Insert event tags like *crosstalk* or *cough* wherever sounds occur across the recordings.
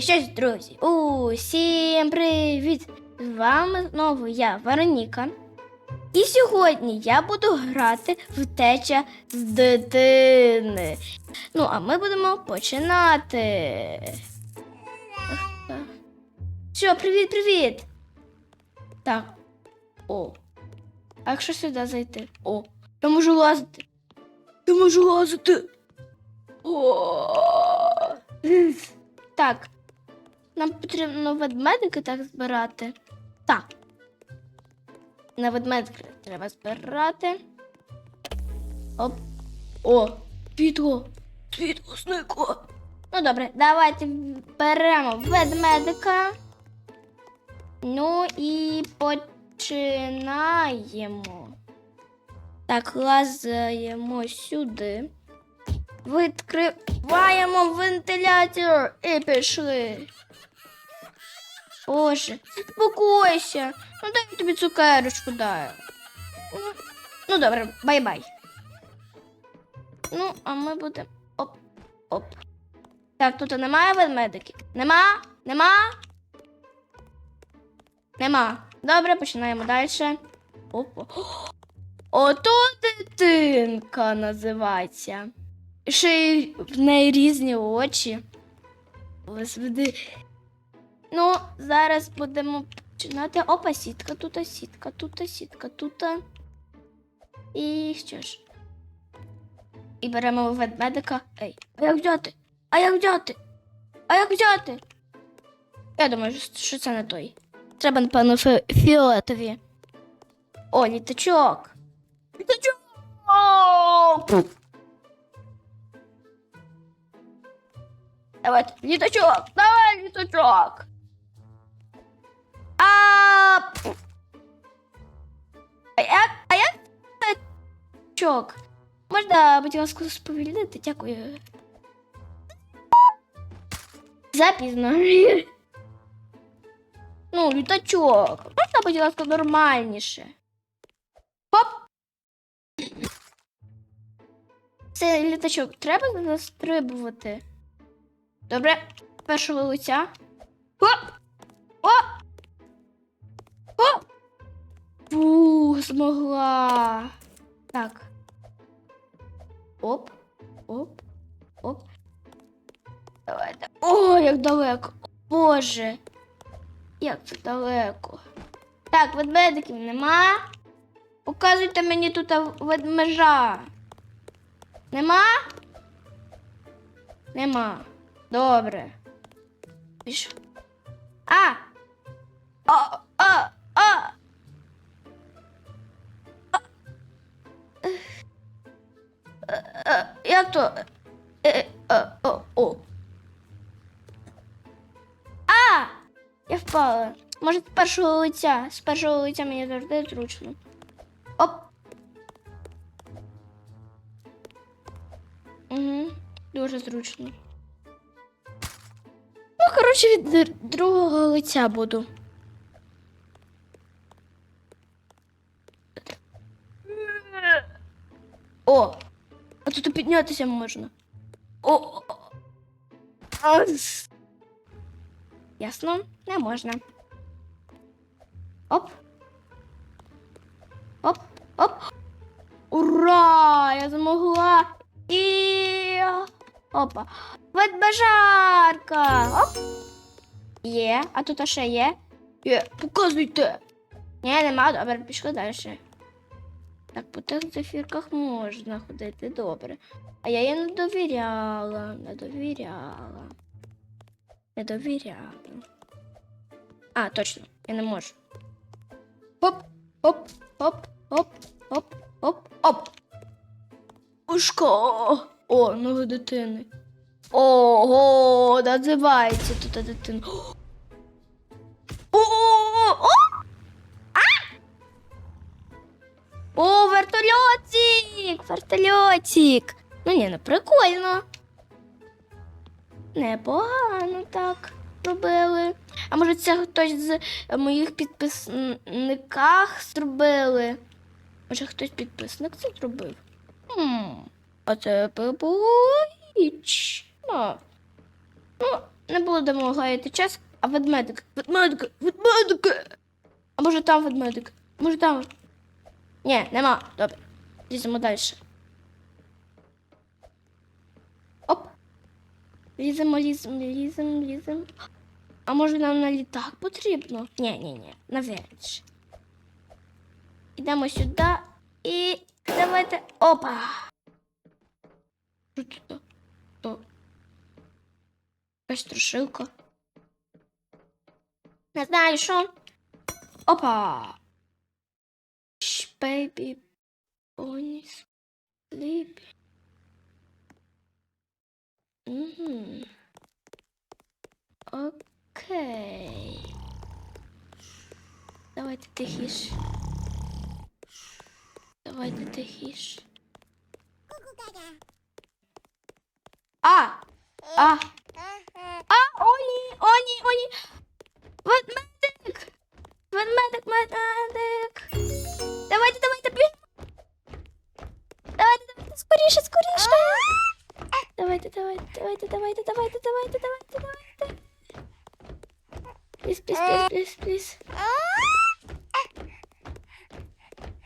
Щось, друзі. Усім привіт! З вами знову я, Вероніка. І сьогодні я буду грати в теча з дитини. Ну, а ми будемо починати. Що, привіт, привіт! Так. О. А якщо сюди зайти? О, я можу лазити. Я можу лазити. О. Так. Нам потрібно ведмедики так збирати. Так. На ведмедики треба збирати. Оп. О, світло. Світло зникло. Ну добре, давайте беремо ведмедика. Ну і починаємо. Так, лазаємо сюди. Відкриваємо вентилятор і пішли. Боже, спокойся. Ну дай тобі цукерочку даю. Ну, Ну, добре, бай-бай. Ну, а ми будемо. Оп, оп. Так, тут немає ведмедиків? Нема? Нема? Нема. Добре, починаємо далі. Опа. *gasps* Ото дитинка називається. Ще й в неї різні очі. Господи. Ну, зараз будемо починати. Опа, сітка, тут сітка, тут сітка, тут. І що ж? І беремо ведмедика. Ей, а як взяти? А як взяти? А як взяти? Я думаю, що це не той. Треба, напевно, фі- фіолетові. О, літачок. Літачок! Давай, літачок, давай літачок. А, пф. а як, а як літачок? Можна, будь ласка, сповільнити? Дякую. Запізно. Ну, літачок. Можна, будь ласка, нормальніше. Хоп. Це літачок треба застрибувати. Добре, першого лиця. О! О! Фу, змогла. Так. Оп, оп, оп. Давайте. О, як далеко. Боже. Як це далеко. Так, ведмедиків нема. Показуйте мені тут ведмежа. Нема? Нема. Добре. Піш. А! А! А! А! Як то? Е, е, о, о. А! Я впала. Може, з першого лиця. З першого лиця мені завжди зручно. Оп. Угу. Дуже зручно. Ну, коротше, від другого лиця буду. Піднятися можна. О! Ясно, не можна. Оп. Оп, оп. Ура! Я змогла. І. Опа. Ведбежарка. Оп. Є. А тут ще є. Є. Показуйте. Ні, нема, добре, пішли далі. Так, по тих зефірках можна ходити добре. А я їй не довіряла, не довіряла. Не довіряла. А, точно, я не можу. Хоп, хоп, хоп, хоп, хоп, хоп, хоп. Ушко. О, ноги дитини. Ого, називається тут дитина. Вертольотик! Ну ні, ну прикольно. Непогано так робили. А може це хтось з моїх підписниках зробили? Може хтось підписник це зробив? Хм, а це. Ну, ну, Не будемо гаяти час, а ведмедик. Ведмедик, ведмедик. А може там ведмедик? Може там? Ні, нема. Добре. Ліземо далі. Оп. Ліземо, ліземо, ліземо, ліземо. А може нам на літак потрібно? Ні, ні, ні, навряд чи. Йдемо сюди і давайте. Опа! Що це? То? Якась страшилка. Не знаю, що. Опа! Ш, Бейбі. Поніс. Сліп. Угу. Окей. Давайте тихіше. Давайте тихіше. А! А! А, о ні, о ні, о ні. Ведмедик! Ведмедик, ведмедик. Давайте, давайте, блін. Давайте, давайте, скоріше, скоріше. Давайте, давайте, давайте, давайте, давайте, давайте, давайте, давайте. Пліс, пліс, пліс, пліс, пліс.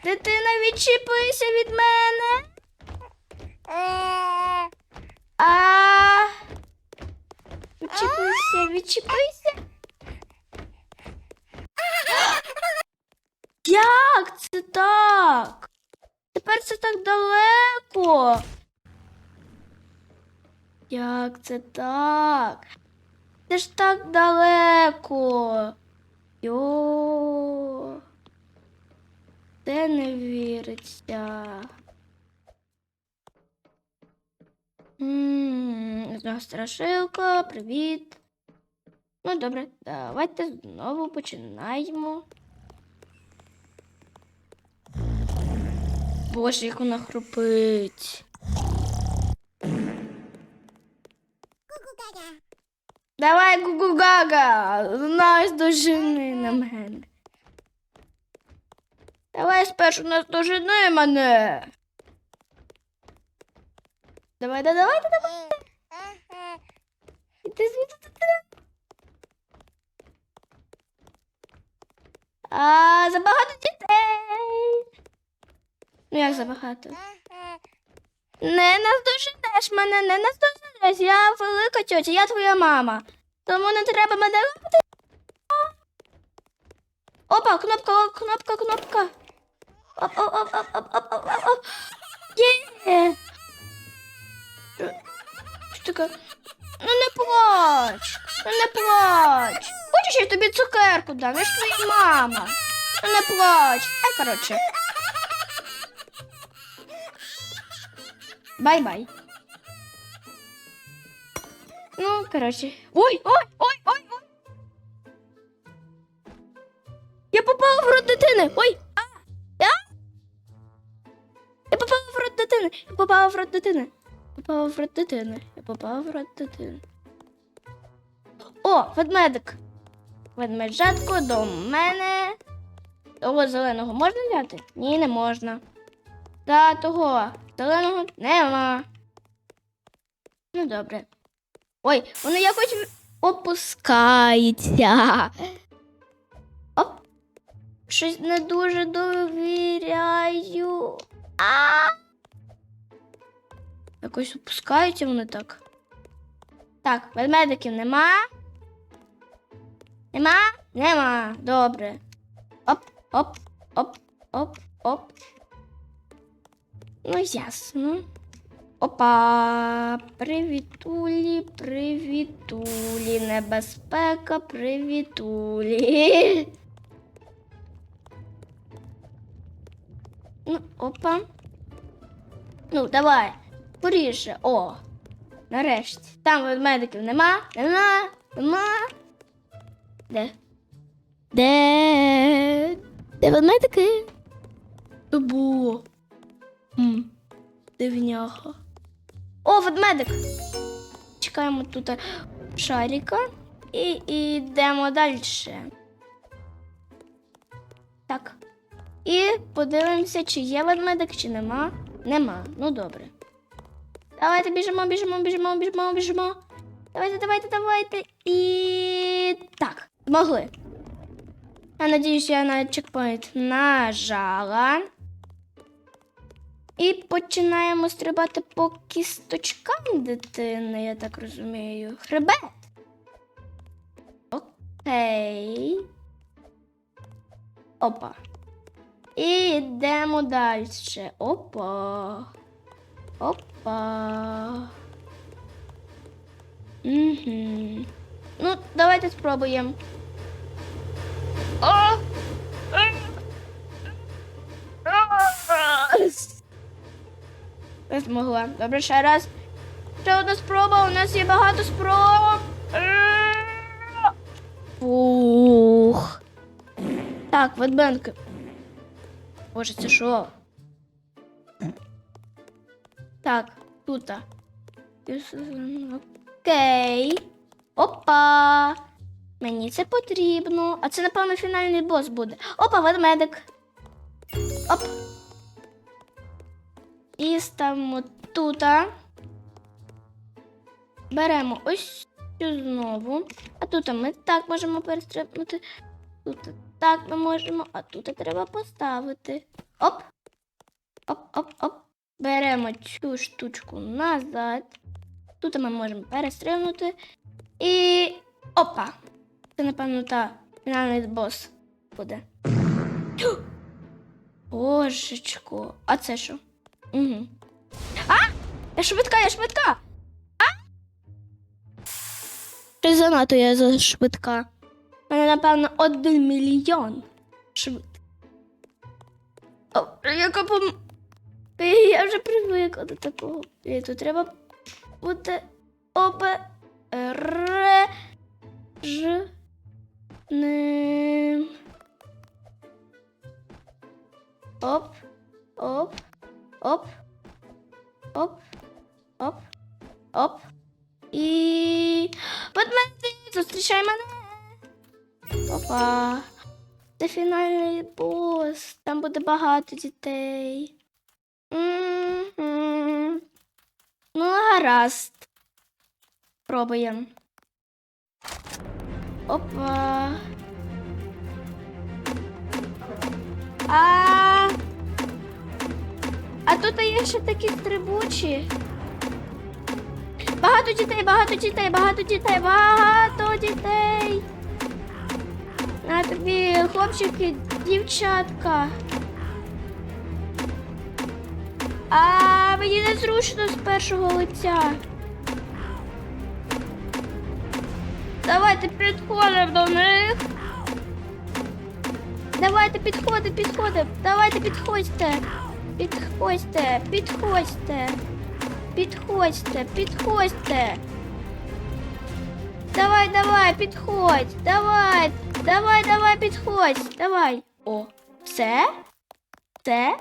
Дитина, відчепися від мене. А. Відчепися, відчепися. Як це так? Тепер це так далеко. Як це так? Це ж так далеко. Йо. Це не віриться. Одна страшилка, привіт. Ну, добре, давайте знову починаємо. Боже, як вона хрупить. Давай, гугу-гага, нас дожени на мене. Давай спершу нас дожени мене. Давай, да, давай, да, давай. Іди звідти. А, забагато дітей. Ну як забагато? Не наздоженеш мене, не наздоженеш. Я велика тьотя, я твоя мама. Тому не треба мене лапати. Опа, кнопка, кнопка, кнопка. Оп, оп, оп, оп, оп, оп, оп, оп. Є. Що таке? Ну не плач, ну не плач. Хочеш, я тобі цукерку дам, я ж твоя мама. Ну не плач. А, коротше. Бай-бай. Ну, коротше. Ой, ой, ой, ой, ой. Я попала в рот дитини. Ой, а, я? Я попала в рот дитини. Я попала в рот дитини. Попала в рот дитини. Я попала в рот дитини. О, ведмедик. Ведмеджатко до мене. Того зеленого можна взяти? Ні, не можна. Та того зеленого нема. Ну, добре. Ой, воно якось опускається. Оп. Щось не дуже довіряю. А! Якось опускаються вони так. Так, ведмедиків нема. Нема? Нема. Добре. Оп, оп, оп, оп, оп. Ну, ясно. Опа, привітулі, привітулі, небезпека, привітулі. Ну, опа. Ну, давай, скоріше. О, нарешті. Там ведмедиків нема, нема, нема. Де? Де? Де ведмедики? То було. М, Дивняха. О, ведмедик! Чекаємо тут шарика і йдемо далі. Так. І подивимося, чи є ведмедик, чи нема. Нема. Ну добре. Давайте біжимо, біжимо, біжимо, біжимо, біжимо. Давайте, давайте, давайте. І так, змогли. Я надіюсь, я на чекпоінт нажала. І починаємо стрибати по кісточкам дитини, я так розумію. Хребет. Окей. Опа. І йдемо далі. Опа. Опа. Угу. Ну, давайте спробуємо. О! Не змогла. Добре, ще раз. Ще одна спроба. У нас є багато спроб. Ух. Так, ведбенки. Боже, це що? Так, тут. Окей. Опа. Мені це потрібно. А це, напевно, фінальний бос буде. Опа, ведмедик. Оп. І ставимо тут. Беремо ось цю знову. А тут ми так можемо перестрибнути. Тут так ми можемо, а тут треба поставити. Оп. Оп-оп-оп. Беремо цю штучку назад. Тут ми можемо перестрибнути. І. Опа! Це, напевно, та фінальний бос буде. Божечко. А це що? Угу. А! Я швидка, я швидка! А! Чи занадто я за швидка? У мене, напевно, один мільйон швид. О, яка пом... Я вже привикла до такого. І тут треба бути обережним. Оп, оп, оп, оп, оп, оп. І ведмедик, зустрічай мене. Опа. Це фінальний бос. Там буде багато дітей. Мгм. Ну, гаразд. Пробуємо. Опа. А. А тут є ще такі стрибучі. Багато дітей, багато дітей, багато дітей, багато дітей. На тобі, хлопчики, дівчатка. А мені незручно з першого лиця. Давайте підходимо до них. Давайте підходи, підходи. Давайте підходьте. Підходьте, підходьте. Підходьте, підходьте. Давай, давай, підходь. Давай, давай, давай, підходь. Давай. О, все? Це?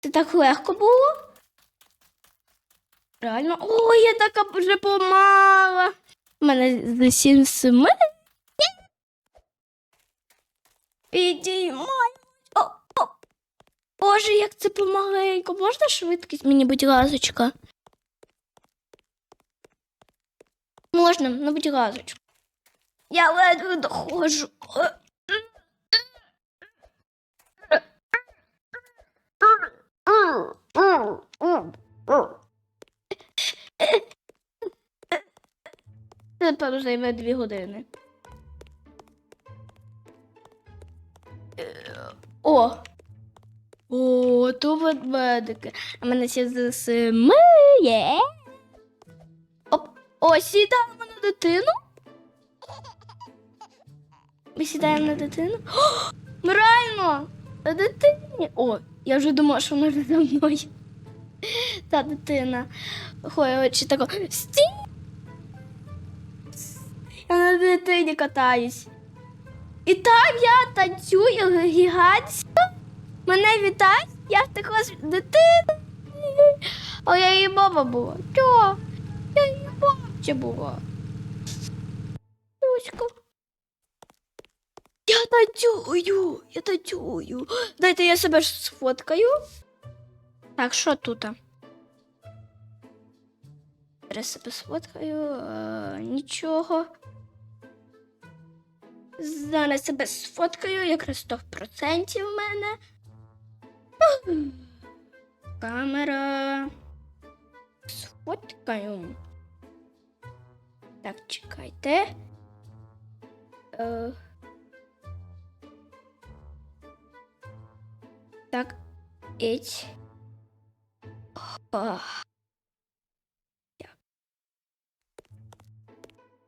Це так легко було? Реально? Ой, я така вже помала. У мене за сім семи. Підіймай. Боже, як це помаленько. Можна швидкість мені, будь ласочка? Можна, ну будь ласочка. Я ледве доходжу. Це, напевно, займе дві години. О! О, то ведмедики. А мене ще засимиє. Оп, о, сідаємо на дитину. Ми сідаємо на дитину. О, реально на дитині. О, я вже думала, що вона за мною. Та дитина. Ходить тако. Стій! Я на дитині катаюсь. І там я танцюю гігантсько. Мене вітають, я втекла з дитини. А я її мама була. Чого? Я її бабця була. Люська. Я танцюю, я танцюю. Дайте я себе сфоткаю. Так, що тут? Зараз себе сфоткаю. Е, нічого. Зараз себе сфоткаю, якраз 100% в мене. Камера. Сфоткаю. Так, чекайте. Е... Так. Так.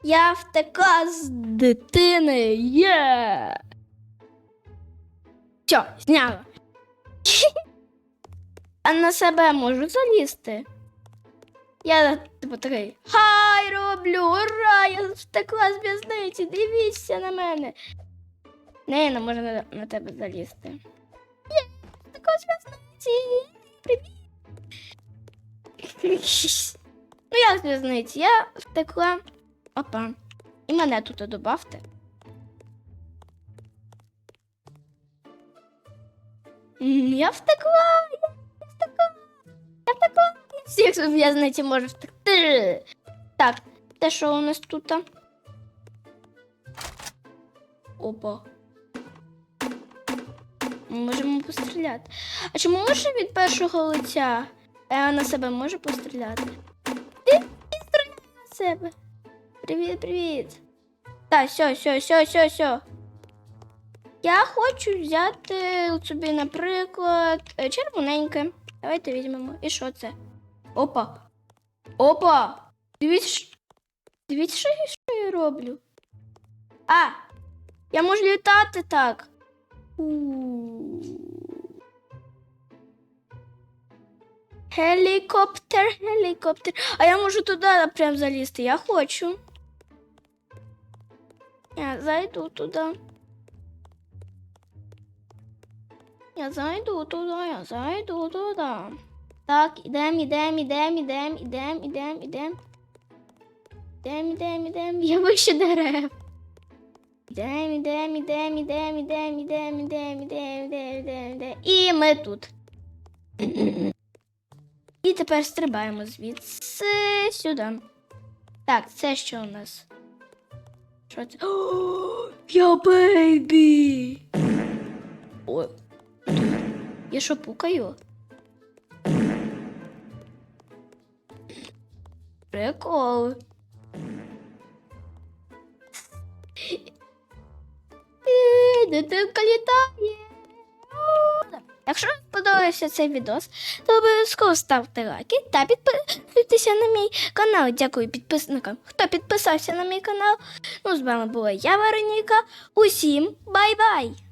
Я втекла з дитини. Є. Все, зняла. А на себе можу залізти. Я типу такий хай роблю, ура! Я втекла з в'язниці, дивіться на мене. Не, не можна на, на тебе залізти. Я втекла з в'язниці. Привіт. ну як з в'язниці? Я втекла. Опа. І мене тут я я втекла. Всіх з в'язниці може втекти. Так, те, що у нас тут? Опа. Можемо постріляти. А чому лише від першого лиця? Я на себе можу постріляти? Ти стріляй на себе. Привіт, привіт. Так, все, все, все, все, все. Я хочу взяти собі, наприклад, е, червоненьке. Давайте візьмемо. І що це? Опа. Опа! Дивіться, дивіться, що що я роблю. А! Я можу літати так. Гелікоптер, гелікоптер. А я можу туди прям залізти. Я хочу. Я зайду туди. Я зайду туди, я зайду туди. Так, ідем, ідем, ідем, ідем, ідем, ідем, ідем. Ідем, ідем, ідем. Я вище дерев. Ідем, ідем, ідем, ідем, ідем, ідем, ідем, ідем, ідем, ідем, ідем. І ми тут. І тепер стрибаємо звідси сюди. Так, це що у нас? Що це? Я бейбі! Ой. Я що пукаю? Прикол. Дитинка літає. Якщо вам сподобався цей відос, то обов'язково ставте лайки та підписуйтеся на мій канал. Дякую підписникам, хто підписався на мій канал. Ну, з вами була я, Вероніка. Усім бай-бай!